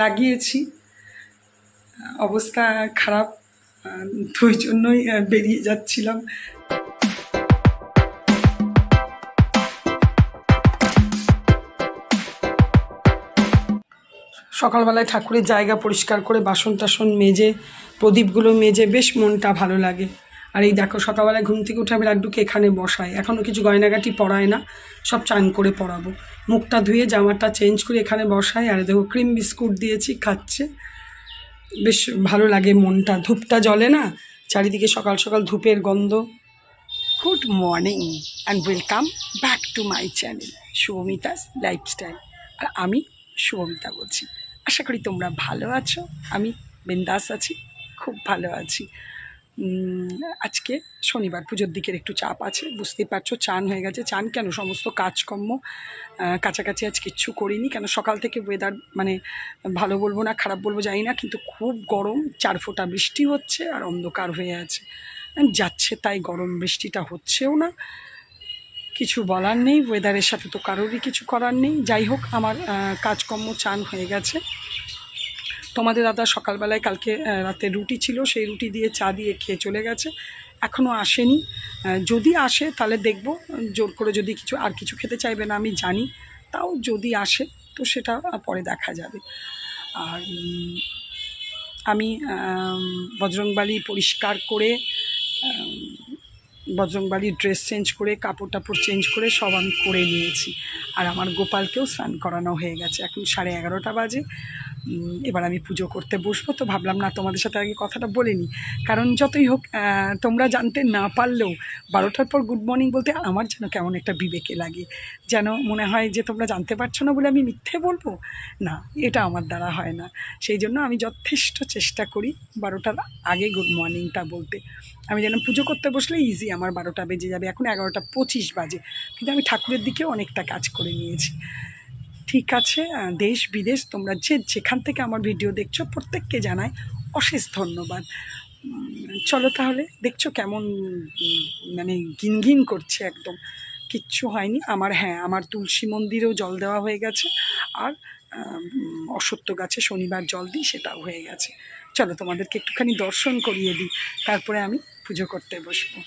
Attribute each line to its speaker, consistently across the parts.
Speaker 1: লাগিয়েছি। অবস্থা খারাপ তো ওই জন্যই বেরিয়ে যাচ্ছিলাম। সকালবেলায় ঠাকুরের জায়গা পরিষ্কার করে বাসন টাসন মেজে, প্রদীপগুলো মেজে বেশ মনটা ভালো লাগে। আর এই দেখো, সকালবেলায় ঘুম থেকে উঠে আমি লাড্ডুকে এখানে বসাই। এখনও কিছু গয়নাগাটি পরায় না, সব চান করে পরাবো। মুখটা ধুয়ে, জামাটা চেঞ্জ করে এখানে বসাই, আর দেখো, ক্রিম বিস্কুট দিয়েছি, খাচ্ছে। বেশ ভালো লাগে মনটা। ধূপটা জ্বলে না, চারিদিকে সকাল সকাল ধূপের গন্ধ। Good morning and welcome back to my channel Shubhamita's lifestyle আর আমি শুভমিতা বলছি। আশা করি তোমরা ভালো আছো, আমি বিন্দাস আছি, খুব ভালো আছি। আজকে শনিবার, পুজোর দিকের একটু চাপ আছে, বুঝতেই পারছ, চান হয়ে গেছে, চান কেন? সমস্ত কাজকর্ম কাছাকাছি আজ কিচ্ছু করিনি, কেন সকাল থেকে ওয়েদার মানে ভালো বলব না, খারাপ বলব জানি না, কিন্তু খুব গরম, চার ফোঁটা বৃষ্টি হচ্ছে আর অন্ধকার হয়ে আছে। যাচ্ছে তাই গরম, বৃষ্টিটা হচ্ছেও না। কিছু বলার নেই ওয়েদারের সাথে তো কারোরই কিছু করার নেই। যাই হোক, আমার কাজকর্ম চান হয়ে গেছে। তোমাদের দাদা সকালবেলায় কালকে রাতে রুটি ছিল সেই রুটি দিয়ে চা দিয়ে খেয়ে চলে গেছে। এখনও আসেনি। যদি আসে তাহলে দেখব জোর করে যদি কিছু আর কিছু খেতে চাইবে না আমি জানি। তাও যদি আসে তো সেটা পরে দেখা যাবে। আর আমি বজরংবালি পরিষ্কার করে আম, বজরংবালির ড্রেস চেঞ্জ করে কাপড় টাপড় চেঞ্জ করে সব আমি করে নিয়েছি। আর আমার গোপালকেও স্নান করানো হয়ে গেছে। এখন সাড়ে এগারোটা বাজে। এবার আমি পুজো করতে বসবো, তো ভাবলাম না তোমাদের সাথে আগে কথাটা বলিনি কারণ যতই হোক তোমরা জানতে না পারলেও বারোটার পর গুড মর্নিং বলতে আমার যেন কেমন একটা বিবেকে লাগে। যেন মনে হয় যে তোমরা জানতে পারছ না বলে আমি মিথ্যে বলব? না, এটা আমার দ্বারা হয় না। সেই জন্য আমি যথেষ্ট চেষ্টা করি বারোটার আগে গুড মর্নিংটা বলতে। আমি যেন পুজো করতে বসলে ইজি আমার বারোটা বেজে যাবে। এখন এগারোটা পঁচিশ বাজে। কিন্তু আমি ঠাকুরের দিকেও অনেকটা কাজ করে নিয়েছি। ঠিক আছে দেশ, বিদেশ, তোমরা যে যেখান থেকে আমার ভিডিও দেখছ, প্রত্যেককে জানাই অশেষ ধন্যবাদ। চলো তাহলে, দেখছ কেমন মানে গিনগিন করছে একদম। কিচ্ছু হয়নি। আমার হ্যাঁ আমার তুলসী মন্দিরেও জল দেওয়া হয়ে গেছে, আর অশ্বত্থ গাছে শনিবার জল দিই, সেটাও হয়ে গেছে। চলো তোমাদেরকে একটুখানি দর্শন করিয়ে দিই, তারপরে আমি পুজো করতে বসবো।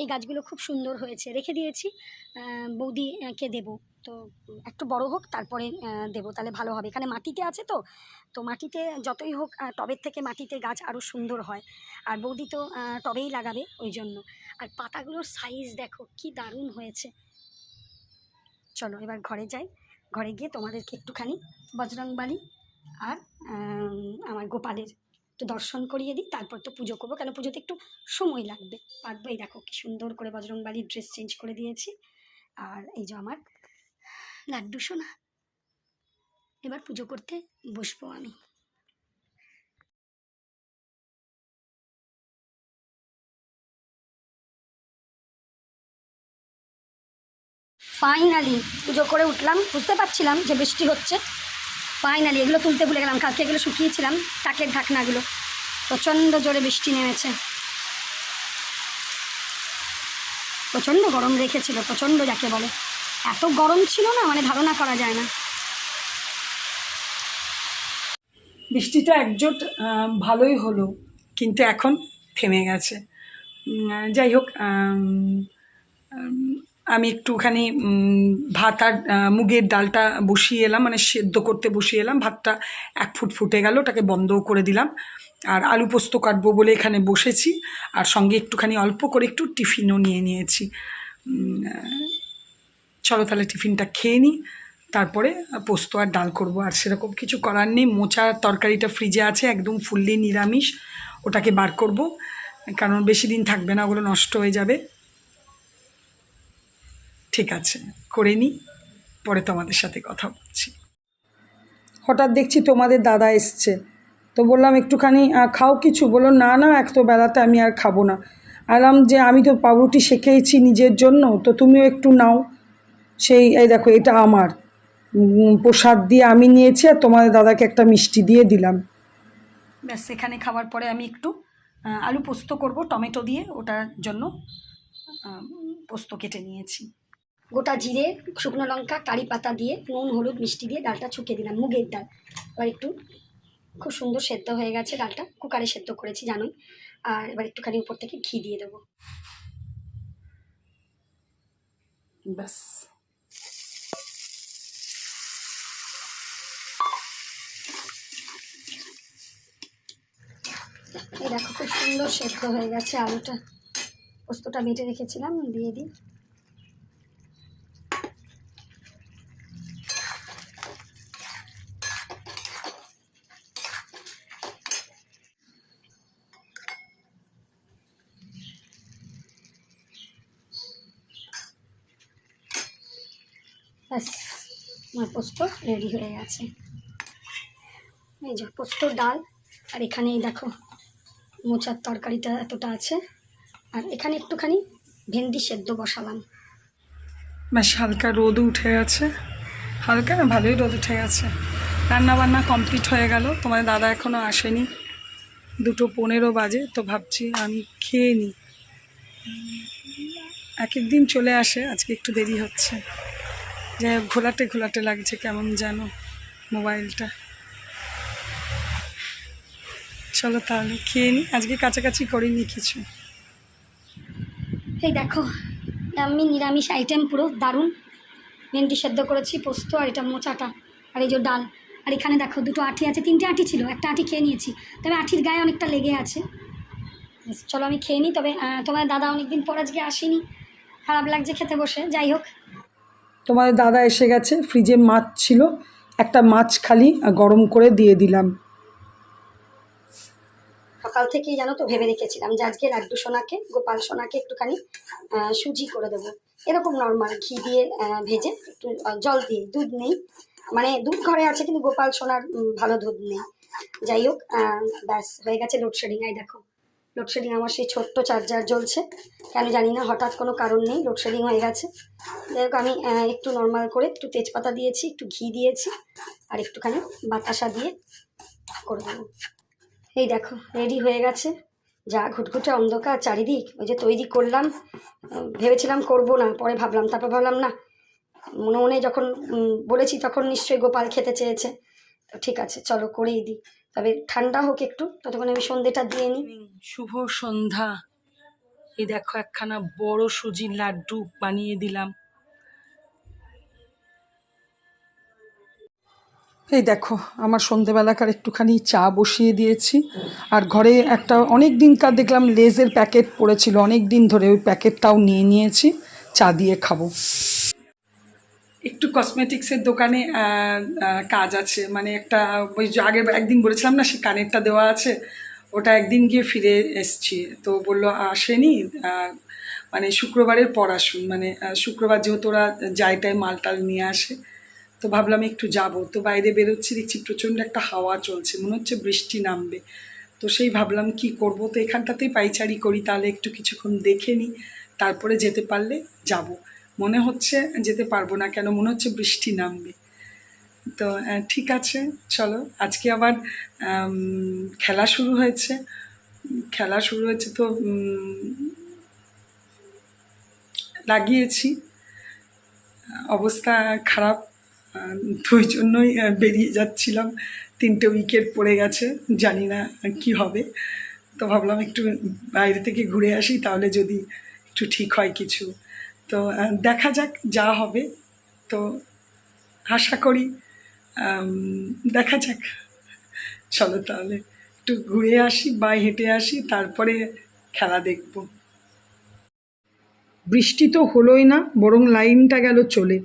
Speaker 2: এই গাছগুলো খুব সুন্দর হয়েছে। রেখে দিয়েছি বৌদিকে দেবো। তো একটু বড় হোক, তারপরে দেবো, তাহলে ভালো হবে। এখানে মাটিতে আছে তো? তো মাটিতে যতই হোক টবের থেকে মাটিতে গাছ আরও সুন্দর হয়। আর বৌদি তো টবেই লাগাবে ওই জন্য। আর পাতাগুলোর সাইজ দেখো, কি দারুণ হয়েছে। চলো, এবার ঘরে যাই। ঘরে গিয়ে তোমাদেরকে একটুখানি বজরংবালি আর আমার গোপালের একটু দর্শন করিয়ে দিই, তারপর তো পুজো করব। কেন পুজোতে একটু সময় লাগবে। পারব এই দেখো কি সুন্দর করে বজরংবালির ড্রেস চেঞ্জ করে দিয়েছি। আর এই যে আমার লাড্ডু সোনা। এবার পুজো করতে বসবো আমি। ফাইনালি পুজো করে উঠলাম। বুঝতে পারছিলাম যে বৃষ্টি হচ্ছে। ফাইনালি এগুলো তুলতে ভুলে গেলাম। কালকে এগুলো শুকিয়েছিলাম, তাকের ঢাকনাগুলো। প্রচণ্ড জোরে বৃষ্টি নেমেছে। প্রচণ্ড গরম রেখেছিল, প্রচণ্ড যাকে বলে। এত গরম ছিল না মানে ধারণা করা যায় না।
Speaker 1: বৃষ্টিটা একজোট ভালোই হলো, কিন্তু এখন থেমে গেছে। যাই হোক আম, একটুখানি ভাত আর মুগের ডালটা বসিয়ে এলাম মানে সেদ্ধ করতে বসিয়ে এলাম। ভাতটা এক ফুট ফুটে গেল ওটাকে বন্ধও করে দিলাম। আর আলু পোস্ত কাটবো বলে এখানে বসেছি। আর সঙ্গে একটুখানি অল্প করে একটু টিফিনও নিয়ে নিয়েছি। চলো তাহলে টিফিনটা খেয়ে নিই। তারপরে পোস্ত আর ডাল করব। আর সেরকম কিছু করার নেই। মোচার তরকারিটা ফ্রিজে আছে একদম ফুললি নিরামিষ। ওটাকে বার করব। কারণ বেশি দিন থাকবে না ওগুলো নষ্ট হয়ে যাবে। ঠিক আছে করে নিই পরে তোমাদের সাথে কথা বলছি। হঠাৎ দেখছি তোমাদের দাদা এসছে। তো বললাম একটুখানি খাও কিছু? বলল না না এক তো বেলাতে আমি আর খাব না। আলাম যে আমি তো পাউরুটি শেখেইছি নিজের জন্য তো তুমিও একটু নাও। সেই এই দেখো এটা আমার। প্রসাদ দিয়ে আমি নিয়েছি আর তোমাদের দাদাকে একটা মিষ্টি দিয়ে দিলাম। ব্যাস সেখানে খাওয়ার পরে আমি একটু আলু পোস্ত করব টমেটো দিয়ে ওটার জন্য পোস্ত কেটে নিয়েছি।
Speaker 2: গোটা জিরে শুকনো লঙ্কা কারি পাতা দিয়ে নুন হলুদ মিষ্টি দিয়ে ডালটা ছুকে দিলাম মুগের ডাল। এবার একটু খুব সুন্দর সেদ্ধ হয়ে গেছে ডালটা কুকারে সেদ্ধ করেছি জানোই আর এবার একটুখানি উপর থেকে ঘি দিয়ে দেবো।
Speaker 1: ব্যাস।
Speaker 2: এই দেখো খুব সুন্দর সেদ্ধ হয়ে গেছে আলুটা। পোস্তটা বেটে রেখেছিলাম দিয়ে দিই ব্যাস আমার পোস্ত রেডি হয়ে গেছে। এই যে পোস্ত ডাল, আর এখানে দেখো মোচার তরকারিটা এতটা আছে। আর এখানে একটুখানি ভেন্ডি সেদ্ধ বসালাম।
Speaker 1: বেশ হালকা রোদ উঠে গেছে। হালকা না, ভালোই রোদ উঠে গেছে। রান্না বান্না কমপ্লিট হয়ে গেল। তোমার দাদা এখনও আসেনি। দুটো পনেরো বাজে, তো ভাবছি আমি খেয়ে নিই এক দিন চলে আসে, আজকে একটু দেরি হচ্ছে। যে ঘোলাটে ঘোলাটে লাগছে কেমন যেন মোবাইলটা। চলো তাহলে খেয়ে নিই আজকে কাছাকাছি করিনি কিছু।
Speaker 2: এই দেখো, আমি নিরামিষ আইটেম পুরো দারুণ। ভেন্ডি সেদ্ধ করেছি, পোস্ত আর এটা মোচাটা, আর এই যে ডাল। আর এখানে দেখো দুটো আঁটি আছে, তিনটে আঁটি ছিল, একটা আঁটি খেয়ে নিয়েছি। তবে আঁটির গায়ে অনেকটা লেগে আছে। চলো আমি খেয়ে নিই তবে তোমার দাদা অনেকদিন পর আজকে আসেনি। খারাপ লাগছে খেতে বসে, যাই হোক।
Speaker 1: তোমাদের দাদা এসে গেছে ফ্রিজে মাছ ছিল, একটা মাছ খালি গরম করে দিয়ে দিলাম।
Speaker 2: সকাল থেকেই জানো তো ভেবে রেখেছিলাম যে আজকে লাড্ডু সোনাকে, গোপাল সোনাকে একটুখানি সুজি করে দেবো। এরকম নর্মাল ঘি দিয়ে ভেজে একটু জল দিয়ে দুধ নেই। মানে দুধ ঘরে আছে কিন্তু গোপাল সোনার ভালো দুধ নেই। যাই হোক ব্যাস, হয়ে গেছে লোডশেডিং আই দেখো। লোডশেডিং আমার সেই ছোট্ট চার্জার জ্বলছে। কেন জানি না, হঠাৎ কোনো কারণ নেই, লোডশেডিং হয়ে গেছে। যাই হোক, আমি একটু নর্মাল করে একটু তেজপাতা দিয়েছি, একটু ঘি দিয়েছি, আর একটুখানি বাতাসা দিয়ে করে দেবো। এই দেখো রেডি হয়ে গেছে। যা ঘুটঘুটে অন্ধকার চারিদিক, ওই যে তৈরি করলাম ভেবেছিলাম করব না, পরে ভাবলাম, তারপর ভাবলাম না। মনে মনে যখন বলেছি, তখন নিশ্চয়ই গোপাল খেতে চেয়েছে। তো ঠিক আছে, চলো করেই দিই। তবে ঠান্ডা হোক একটু ততক্ষণ আমি সন্ধেটা দিয়ে নিই।
Speaker 1: শুভ সন্ধ্যা। এই দেখো একখানা বড় সুজির লাড্ডু বানিয়ে দিলাম। এই দেখো আমার সন্ধেবেলাকার একটুখানি চা বসিয়ে দিয়েছি। আর ঘরে একটা অনেক দিনকার দেখলাম লেজের প্যাকেট পড়েছিল অনেক দিন ধরে ওই প্যাকেটটাও নিয়ে নিয়েছি চা দিয়ে খাব। একটু কসমেটিক্সের দোকানে কাজ আছে। মানে একটা, ওই আগে একদিন বলেছিলাম না, সে কানেরটা দেওয়া আছে, ওটা একদিন গিয়ে ফিরে এসছি। তো বলল, আসেনি মানে শুক্রবারের পর আসুন। মানে শুক্রবার যেহেতু ওরা টায় মালটাল নিয়ে আসে, তো ভাবলাম একটু যাব। তো বাইরে বেরোচ্ছি, দেখছি প্রচণ্ড একটা হাওয়া চলছে, মনে হচ্ছে বৃষ্টি নামবে। তো সেই ভাবলাম, কি করব? তো এখানটাতেই পাইচারি করি, তাহলে একটু কিছুক্ষণ দেখে নিই, তারপরে যেতে পারলে যাব। মনে হচ্ছে যেতে পারব না কেন, মনে হচ্ছে বৃষ্টি নামবে। তো ঠিক আছে, চলো, আজকে আবার খেলা শুরু হয়েছে। খেলা শুরু হয়েছে তো লাগিয়েছি। অবস্থা খারাপ ওই জন্যই বেরিয়ে যাচ্ছিলাম। তিনটে উইকেট পড়ে গেছে, জানি না কি হবে। তো ভাবলাম একটু বাইরে থেকে ঘুরে আসি, তাহলে যদি একটু ঠিক হয় কিছু। তো দেখা যাক যা হবে। তো, আশা করি দেখা যাক। চলো তাহলে, একটু ঘুরে আসি, বা হেঁটে আসি, তারপরে খেলা দেখব। বৃষ্টি তো হলোই না, বরং লাইনটা গেল চলে।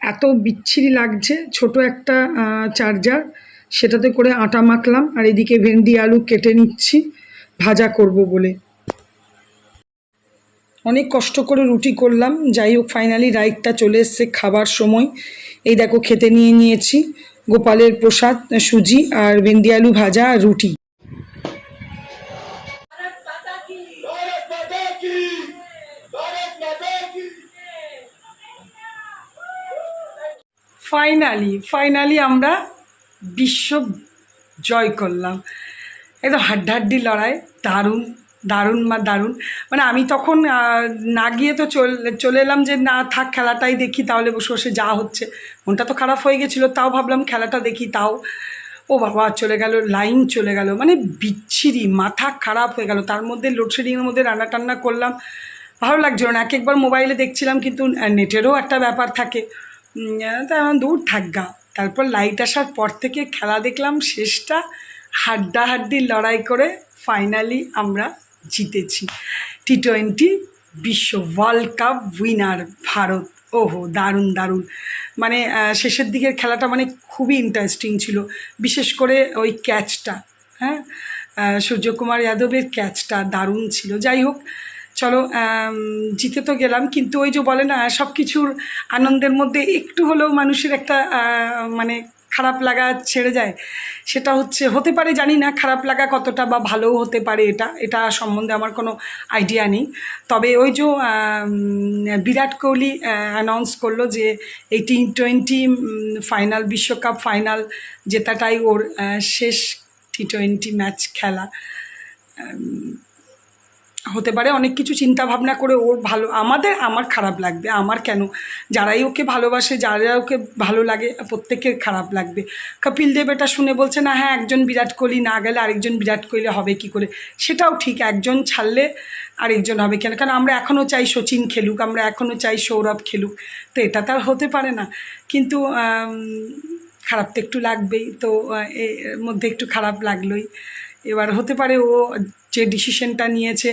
Speaker 1: এত বিচ্ছিরি লাগছে, ছোট একটা চার্জার, সেটাতে করে আটা মাখলাম, আর এদিকে ভেন্ডি আলু কেটে নিচ্ছি, ভাজা করব বলে। অনেক কষ্ট করে রুটি করলাম। যাই হোক ফাইনালি রাইকটা চলে এসছে খাবার সময়। এই দেখো, খেতে নিয়ে নিয়েছি। গোপালের প্রসাদ, সুজি আর ভেন্ডি আলু ভাজা আর রুটি। ফাইনালি ফাইনালি আমরা বিশ্ব জয় করলাম। এত হাড্ডাহাড্ডি লড়াই, দারুণ। দারুণ মা দারুণ। মানে আমি তখন না গিয়ে তো চল এলাম যে না থাক খেলাটাই দেখি তাহলে বসে বসে যা হচ্ছে। মনটা তো খারাপ হয়ে গেছিল তাও ভাবলাম খেলাটা দেখি তাও। ও বাবা চলে গেল লাইন চলে গেল মানে বিচ্ছিরি মাথা খারাপ হয়ে গেল। তার মধ্যে লোডশেডিংয়ের মধ্যে রান্না টান্না করলাম। ভালো লাগছিল না এক একবার মোবাইলে দেখছিলাম কিন্তু নেটেরও একটা ব্যাপার থাকে। উম, তা আমার দূর থাকগা তারপর লাইট আসার পর থেকে খেলা দেখলাম শেষটা হাড্ডাহাড্ডি লড়াই করে ফাইনালি আমরা জিতেছি। টি টোয়েন্টি বিশ্ব ওয়ার্ল্ড কাপ উইনার ভারত। ওহো, দারুণ দারুণ। মানে শেষের দিকের খেলাটা মানে খুবই ইন্টারেস্টিং ছিল। বিশেষ করে ওই ক্যাচটা হ্যাঁ? সূর্যকুমার যাদবের ক্যাচটা দারুণ ছিল। যাই হোক, চলো জিতে তো গেলাম, কিন্তু ওই যে বলে না সব কিছুর আনন্দের মধ্যে একটু হলেও মানুষের একটা মানে খারাপ লাগা ছেড়ে যায়। সেটা হচ্ছে, হতে পারে, জানি না খারাপ লাগা কতটা বা ভালোও হতে পারে এটা। এটা সম্বন্ধে আমার কোনো আইডিয়া নেই। তবে ওই যে বিরাট কোহলি অ্যানাউন্স করল যে এই টি টোয়েন্টি ফাইনাল বিশ্বকাপ ফাইনাল জেতাটাই ওর শেষ টি টোয়েন্টি ম্যাচ খেলা। হতে পারে, অনেক কিছু চিন্তা ভাবনা করে ওর ভালো, আমাদের, আমার খারাপ লাগবে, আমার কেন? যারাই ওকে ভালোবাসে, যারা ওকে ভালো লাগে, প্রত্যেকের খারাপ লাগবে। কপিল দেব এটা শুনে বলছে, না হ্যাঁ একজন বিরাট কোহলি না গেলে আরেকজন বিরাট কোহলি হবে কি করে? সেটাও ঠিক, একজন ছাড়লে আরেকজন হবে কেন? কারণ আমরা এখনও চাই সচিন খেলুক, আমরা এখনও চাই সৌরভ খেলুক, তো এটা তো আর হতে পারে না। কিন্তু খারাপ তো একটু লাগবেই, তো এর মধ্যে একটু খারাপ লাগলোই। এবার হতে পারে ও যে ডিসিশনটা নিয়েছে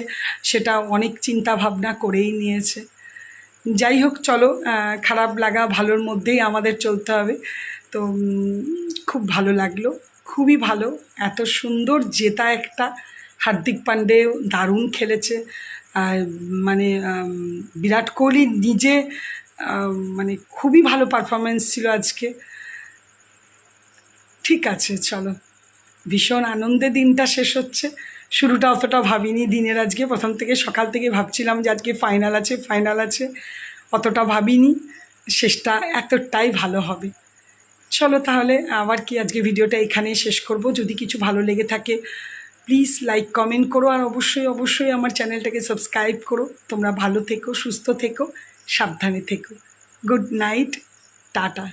Speaker 1: সেটা অনেক চিন্তা ভাবনা করেই নিয়েছে। যাই হোক, চলো খারাপ লাগা ভালোর মধ্যেই আমাদের চলতে হবে। তো খুব ভালো লাগল, খুবই ভালো, এত সুন্দর জেতা একটা হার্দিক পান্ডে দারুণ খেলেছে। আর মানে বিরাট কোহলি নিজে মানে খুবই ভালো পারফরমেন্স ছিল আজকে। ঠিক আছে, চলো। ভীষণ আনন্দে দিনটা শেষ হচ্ছে। শুরুটা অতটা ভাবিনি দিনের আজকে। প্রথম থেকে সকাল থেকে ভাবছিলাম যে আজকে ফাইনাল আছে ফাইনাল আছে। অতটা ভাবিনি। শেষটা এতটাই ভালো হবে। চলো তাহলে আবার কি আজকে ভিডিওটা এখানেই শেষ করব। যদি কিছু ভালো লেগে থাকে প্লিজ লাইক কমেন্ট করো। আর অবশ্যই অবশ্যই আমার চ্যানেলটাকে সাবস্ক্রাইব করো। তোমরা ভালো থেকো, সুস্থ থেকো, সাবধানে থেকো। Good night tata.